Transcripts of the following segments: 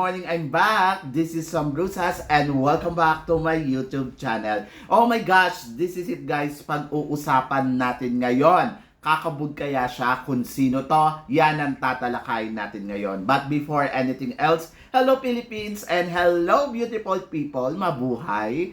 Morning! I'm back! This is Sam Brusas and welcome back to my YouTube channel. Oh my gosh! This is it guys, pag-uusapan natin ngayon. Kakabog kaya siya kung sino to? Yan ang tatalakayin natin ngayon. But before anything else, hello Philippines and hello beautiful people! Mabuhay!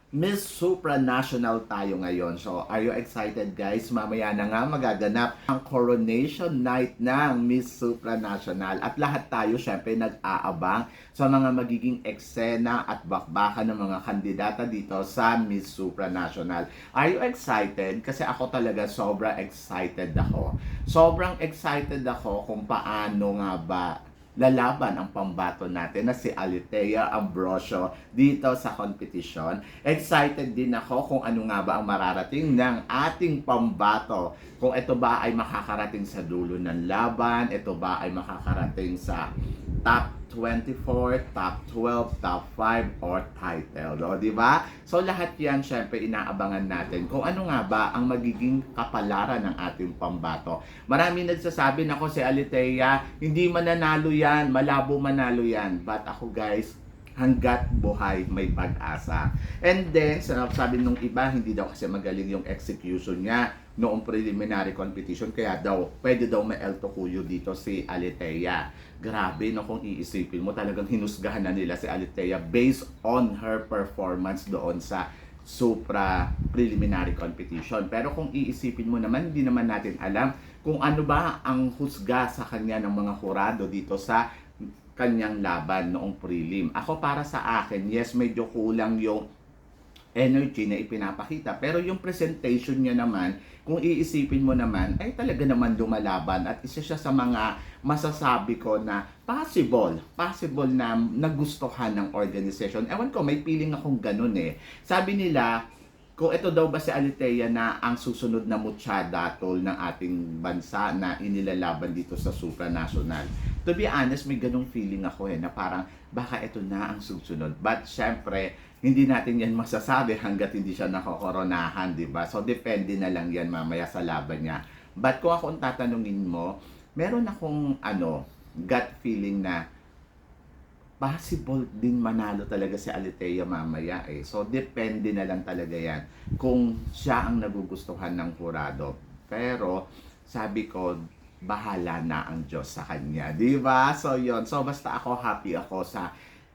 Miss Supranational tayo ngayon. So, are you excited guys? Mamaya na nga magaganap ang coronation night ng Miss Supranational. At lahat tayo syempre nag-aabang sa mga magiging eksena at bakbakan ng mga kandidata dito sa Miss Supranational. Are you excited? Kasi ako talaga sobra excited ako. Sobrang excited ako kung paano nga ba lalaban ang pambato natin na si Alitea Ambrosio dito sa competition. Excited din ako kung ano nga ba ang mararating ng ating pambato. Kung ito ba ay makakarating sa dulo ng laban, ito ba ay makakarating sa top 24, top 12, top 5, or title. O, di ba? So, lahat yan, syempre, inaabangan natin kung ano nga ba ang magiging kapalaran ng ating pambato. Marami nagsasabi na ako si Alitea, hindi mananalo yan, malabo manalo yan. But ako, guys, hanggat buhay may pag-asa. And then, sabi nung iba, hindi daw kasi magaling yung execution niya noong preliminary competition, kaya daw, pwede daw may El Tocuyo dito si Alitea. Grabe, no, kung iisipin mo, talagang hinusgahan na nila si Alitea based on her performance doon sa Supra preliminary competition. Pero kung iisipin mo naman, hindi naman natin alam kung ano ba ang husga sa kanya ng mga hurado dito sa kanyang laban noong prelim. Ako para sa akin, yes, medyo kulang yung energy na ipinapakita. Pero yung presentation niya naman, kung iisipin mo naman, ay talaga naman lumalaban at isa siya sa mga masasabi ko na possible, possible na nagustuhan ng organization. Ewan ko, may feeling akong ganun eh. Sabi nila, kung ito daw ba si Alitea na ang susunod na mutsada tol ng ating bansa na inilalaban dito sa supranational. To be honest, may ganung feeling ako eh, na parang baka ito na ang susunod. But syempre, hindi natin yan masasabi hanggat hindi siya nakokoronahan, di ba? So, depende na lang yan mamaya sa laban niya. But kung ako ang tatanungin mo, meron akong ano, gut feeling na possible din manalo talaga si Alitea mamaya eh. So, depende na lang talaga yan kung siya ang nagugustuhan ng kurado. Pero, sabi ko, bahala na ang Diyos sa kanya. Di ba? So, yon So, basta ako happy ako sa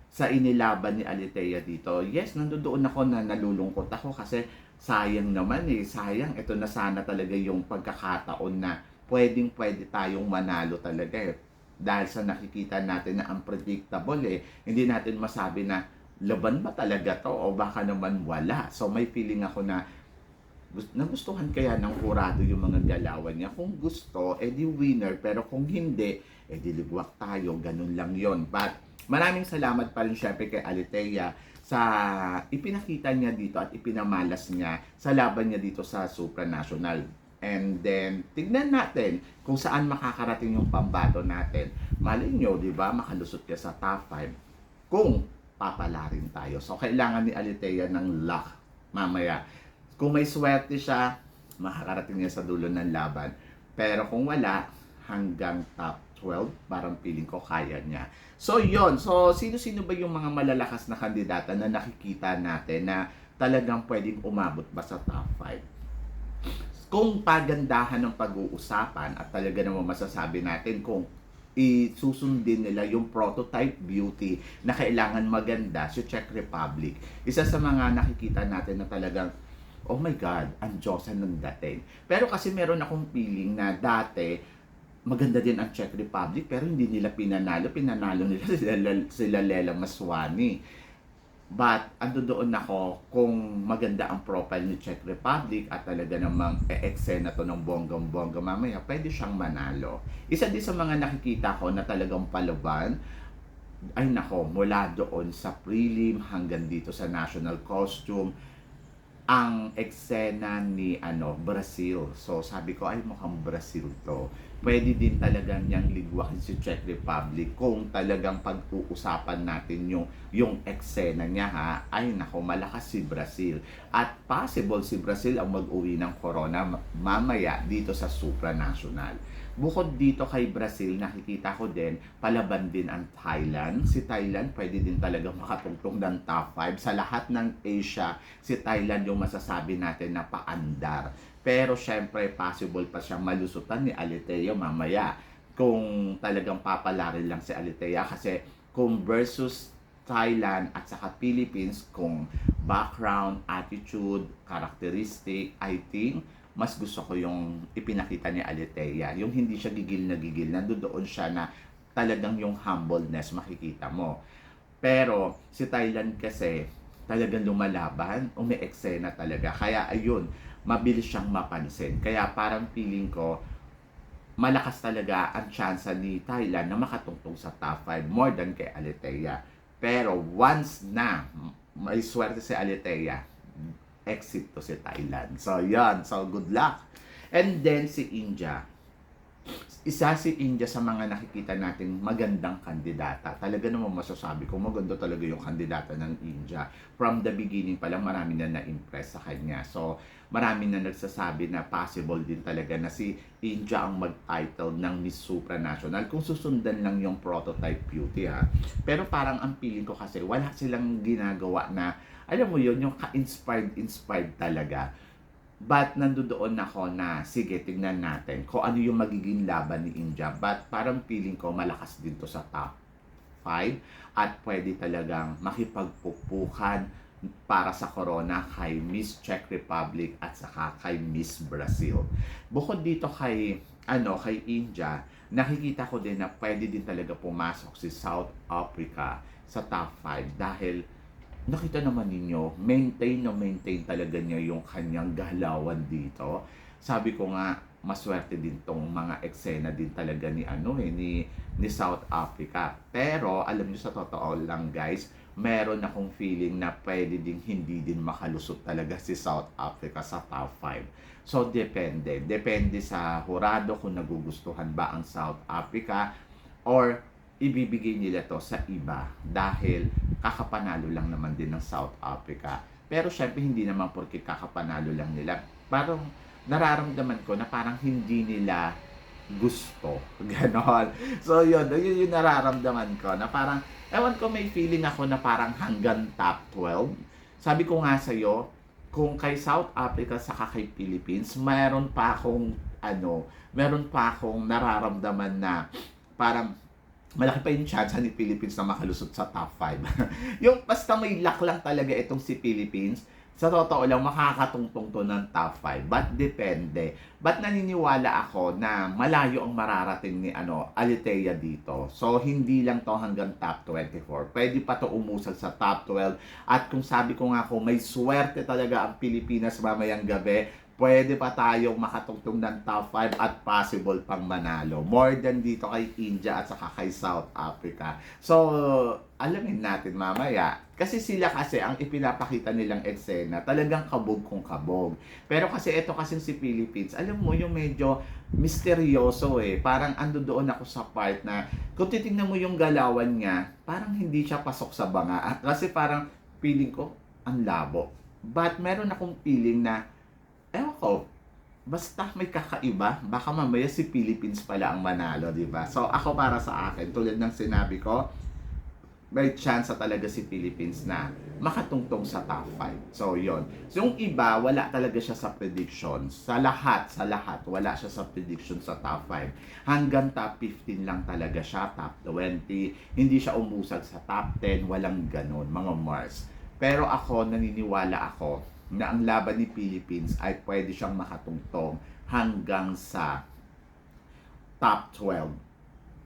sa inilaban ni Alitea dito. Yes, nandoon ako na nalulungkot ako kasi sayang naman eh. Sayang, ito na sana talaga yung pagkakataon na pwedeng pwede tayong manalo talaga eh dahil sa nakikita natin na unpredictable eh, hindi natin masabi na laban ba talaga to o baka naman wala. So may feeling ako na nagustuhan kaya ng kurado yung mga galawan niya. Kung gusto, edi winner. Pero kung hindi, edi libwak tayo. Ganun lang yon But maraming salamat pa rin syempre kay Alitea sa ipinakita niya dito at ipinamalas niya sa laban niya dito sa supranational. And then, tignan natin kung saan makakarating yung pambato natin. Malay nyo, di ba, makalusot ka sa top 5 kung papala rin tayo. So, kailangan ni Alitea ng luck mamaya. Kung may swerte siya, makakarating niya sa dulo ng laban. Pero kung wala, hanggang top 12, parang feeling ko kaya niya. So, yon So, sino-sino ba yung mga malalakas na kandidata na nakikita natin na talagang pwedeng umabot ba sa top 5? kung pagandahan ng pag-uusapan at talaga naman masasabi natin kung isusundin nila yung prototype beauty na kailangan maganda sa Czech Republic. Isa sa mga nakikita natin na talagang oh my God, ang Diyosan ng dating. Pero kasi meron akong feeling na dati, maganda din ang Czech Republic pero hindi nila pinanalo. Pinanalo nila sila, sila Lela Maswani. But, ando doon ako kung maganda ang profile ni Czech Republic at talaga namang e-eksena to ng bonggang-bongga mamaya, pwede siyang manalo. Isa din sa mga nakikita ko na talagang palaban, ay nako, mula doon sa prelim hanggang dito sa national costume, ang eksena ni ano Brazil. So sabi ko ay mukhang Brazil to. Pwede din talaga niyang ligwakin si Czech Republic kung talagang pag-uusapan natin yung yung eksena niya ha. Ay nako malakas si Brazil at possible si Brazil ang mag-uwi ng corona ma- mamaya dito sa supranational. Bukod dito kay Brazil, nakikita ko din, palaban din ang Thailand. Si Thailand pwede din talaga makatungtong ng top 5. Sa lahat ng Asia, si Thailand yung masasabi natin na paandar. Pero syempre, possible pa siyang malusutan ni Alitea mamaya kung talagang papalarin lang si Alitea kasi kung versus Thailand at saka Philippines kung background, attitude, characteristic, I think mas gusto ko yung ipinakita ni Alitea. Yung hindi siya gigil na gigil, nandoon siya na talagang yung humbleness makikita mo. Pero si Thailand kasi talagang lumalaban, umi-eksena talaga. Kaya ayun, mabilis siyang mapansin. Kaya parang feeling ko, malakas talaga ang chance ni Thailand na makatungtong sa top 5 more than kay Alitea. Pero once na may swerte si Alitea, exit to si Thailand. So, yan. So, good luck. And then, si India. Isa si India sa mga nakikita nating magandang kandidata. Talaga naman masasabi ko, maganda talaga yung kandidata ng India. From the beginning pa lang, marami na na-impress sa kanya. So, marami na nagsasabi na possible din talaga na si India ang mag-title ng Miss Supranational kung susundan lang yung prototype beauty ha. Pero parang ang feeling ko kasi wala silang ginagawa na alam mo yun, yung ka-inspired, inspired talaga. But nandoon ako na, sige, tignan natin kung ano yung magiging laban ni India. But parang feeling ko malakas din to sa top 5 at pwede talagang makipagpupukan para sa corona kay Miss Czech Republic at saka kay Miss Brazil. Bukod dito kay ano kay India, nakikita ko din na pwede din talaga pumasok si South Africa sa top 5 dahil nakita naman ninyo, maintain na maintain talaga niya yung kanyang galawan dito. Sabi ko nga, maswerte din tong mga eksena din talaga ni ano eh, ni, ni South Africa. Pero, alam niyo sa totoo lang guys, meron akong feeling na pwede din hindi din makalusot talaga si South Africa sa top 5. So, depende. Depende sa hurado kung nagugustuhan ba ang South Africa or ibibigay nila to sa iba dahil kakapanalo lang naman din ng South Africa. Pero syempre hindi naman porque kakapanalo lang nila. Parang nararamdaman ko na parang hindi nila gusto. Ganon. So yun, yun yung nararamdaman ko na parang, ewan ko may feeling ako na parang hanggang top 12. Sabi ko nga sa'yo, kung kay South Africa sa kay Philippines, mayroon pa akong ano, meron pa akong nararamdaman na parang malaki pa yung chance ni Philippines na makalusot sa top 5. yung basta may luck lang talaga itong si Philippines, sa totoo lang makakatungtong to ng top 5. But depende. But naniniwala ako na malayo ang mararating ni ano, Alitea dito. So hindi lang to hanggang top 24. Pwede pa to umusal sa top 12. At kung sabi ko nga kung may swerte talaga ang Pilipinas mamayang gabi, pwede pa tayong makatungtong ng top 5 at possible pang manalo. More than dito kay India at saka kay South Africa. So, alamin natin mamaya. Kasi sila kasi ang ipinapakita nilang eksena, talagang kabog kung kabog. Pero kasi ito kasi si Philippines, alam mo yung medyo misteryoso eh. Parang ando doon ako sa part na kung titingnan mo yung galawan niya, parang hindi siya pasok sa banga. Kasi parang feeling ko, ang labo. But meron akong feeling na ewan ko, basta may kakaiba, baka mamaya si Philippines pala ang manalo, di ba? So ako para sa akin, tulad ng sinabi ko, may chance talaga si Philippines na makatungtong sa top 5. So, yon. So, yung iba, wala talaga siya sa prediction. Sa lahat, sa lahat, wala siya sa prediction sa top 5. Hanggang top 15 lang talaga siya, top 20. Hindi siya umusag sa top 10, walang ganon, mga Mars. Pero ako, naniniwala ako na ang laban ni Philippines ay pwede siyang makatungtong hanggang sa top 12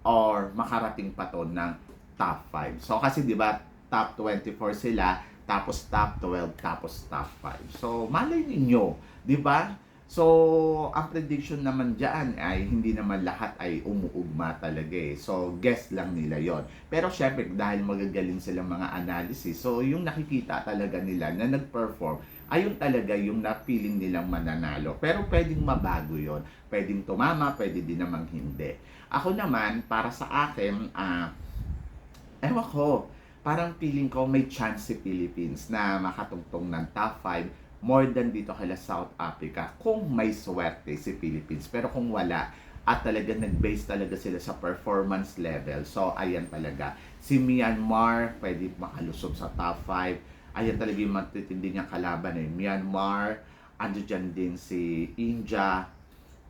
or makarating pa to ng top 5. So kasi 'di ba top 24 sila tapos top 12 tapos top 5. So malay ninyo, 'di ba? So, ang prediction naman dyan ay hindi naman lahat ay umuugma talaga eh. So, guess lang nila yon. Pero syempre, dahil magagaling silang mga analysis, so yung nakikita talaga nila na nag-perform, ayun talaga yung na-feeling nilang mananalo. Pero pwedeng mabago yon. Pwedeng tumama, pwede din namang hindi. Ako naman, para sa akin, ah, ewan ko, parang feeling ko may chance si Philippines na makatungtong ng top 5 more than dito kay South Africa kung may swerte si Philippines. Pero kung wala, at talaga nag-base talaga sila sa performance level. So, ayan talaga. Si Myanmar, pwede makalusog sa top 5. Ayan talaga yung matitindi niyang kalaban eh. Myanmar, ando dyan din si India,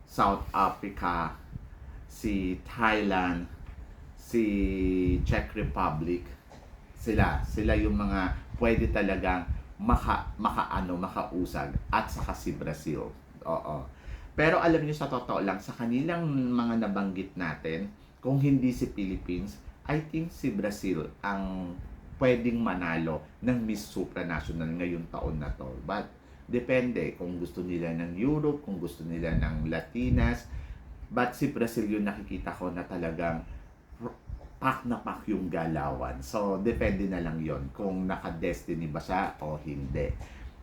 South Africa, si Thailand, si Czech Republic. Sila, sila yung mga pwede talagang maka, makaano, makausag at saka si Brazil. Oo. Pero alam niyo sa totoo lang, sa kanilang mga nabanggit natin, kung hindi si Philippines, I think si Brazil ang pwedeng manalo ng Miss Supranational ngayong taon na to. But depende kung gusto nila ng Europe, kung gusto nila ng Latinas. But si Brazil yung nakikita ko na talagang pak na pak yung galawan. So, depende na lang yon kung naka-destiny ba siya o hindi.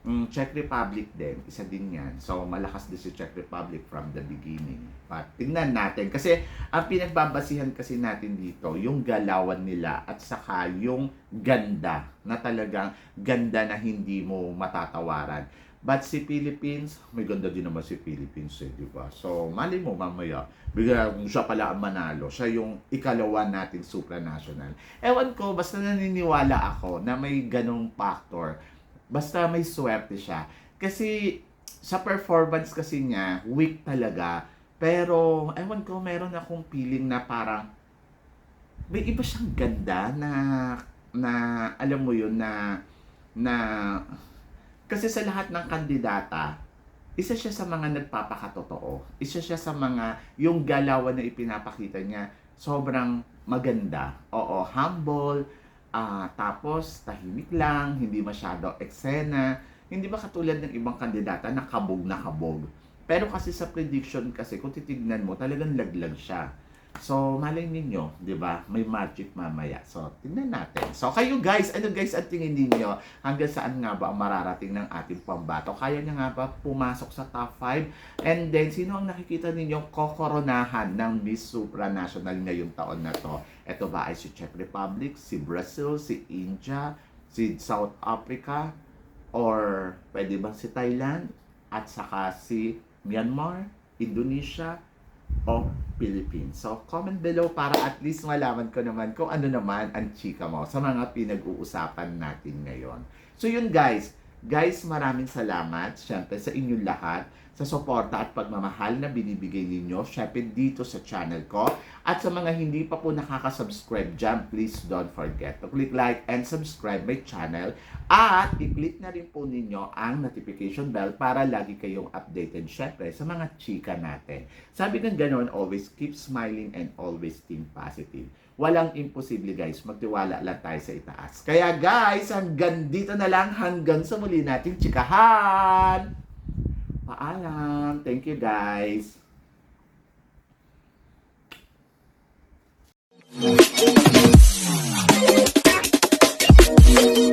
Mm, Czech Republic din, isa din yan. So, malakas din si Czech Republic from the beginning. But, tingnan natin. Kasi, ang pinagbabasihan kasi natin dito, yung galawan nila at saka yung ganda na talagang ganda na hindi mo matatawaran. But si Philippines, may ganda din naman si Philippines eh, di ba? So, mali mo mamaya, bigla kung siya pala ang manalo, siya yung ikalawa nating supranational. Ewan ko, basta naniniwala ako na may ganong factor. Basta may swerte siya. Kasi sa performance kasi niya, weak talaga. Pero, ewan ko, meron akong feeling na parang may iba siyang ganda na na alam mo yun na na kasi sa lahat ng kandidata, isa siya sa mga nagpapakatotoo. Isa siya sa mga, yung galawan na ipinapakita niya, sobrang maganda. Oo, humble, ah tapos tahimik lang, hindi masyado eksena. Hindi ba katulad ng ibang kandidata na kabog na kabog. Pero kasi sa prediction kasi, kung titignan mo, talagang laglag siya. So, malay ninyo, di ba? May magic mamaya. So, tingnan natin. So, kayo guys, ano guys ang tingin ninyo? Hanggang saan nga ba ang mararating ng ating pambato? Kaya niya nga ba pumasok sa top 5? And then, sino ang nakikita ninyong kokoronahan ng Miss Supranational ngayong taon na to? Ito ba ay si Czech Republic, si Brazil, si India, si South Africa, or pwede ba si Thailand? At saka si Myanmar, Indonesia, o Philippines. So, comment below para at least malaman ko naman kung ano naman ang chika mo sa mga pinag-uusapan natin ngayon. So, yun guys. Guys, maraming salamat syempre sa inyong lahat sa suporta at pagmamahal na binibigay ninyo syempre dito sa channel ko. At sa mga hindi pa po nakaka-subscribe dyan, please don't forget to click like and subscribe my channel. At i-click na rin po ninyo ang notification bell para lagi kayong updated syempre sa mga chika natin. Sabi ng ganon, always keep smiling and always think positive. Walang imposible guys. Magtiwala lang tayo sa itaas. Kaya guys, hanggang dito na lang. Hanggang sa muli nating tsikahan. Paalam. Thank you guys. Thank you.